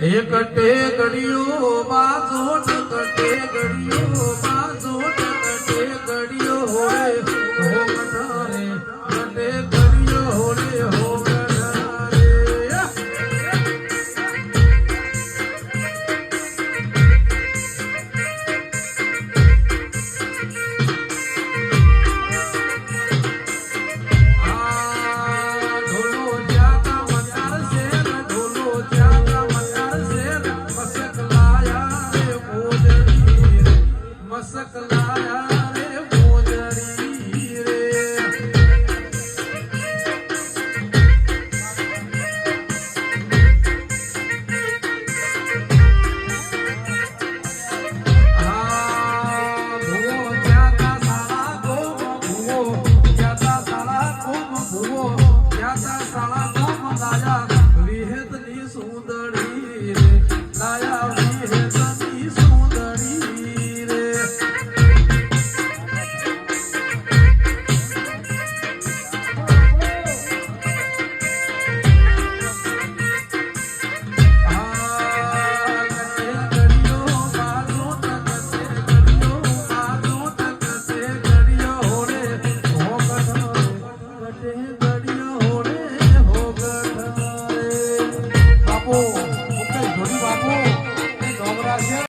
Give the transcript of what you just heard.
એક ટેકડીઓ બાજુ ટે ગળીઓ ਮਸਕ ਲਾਇਆ।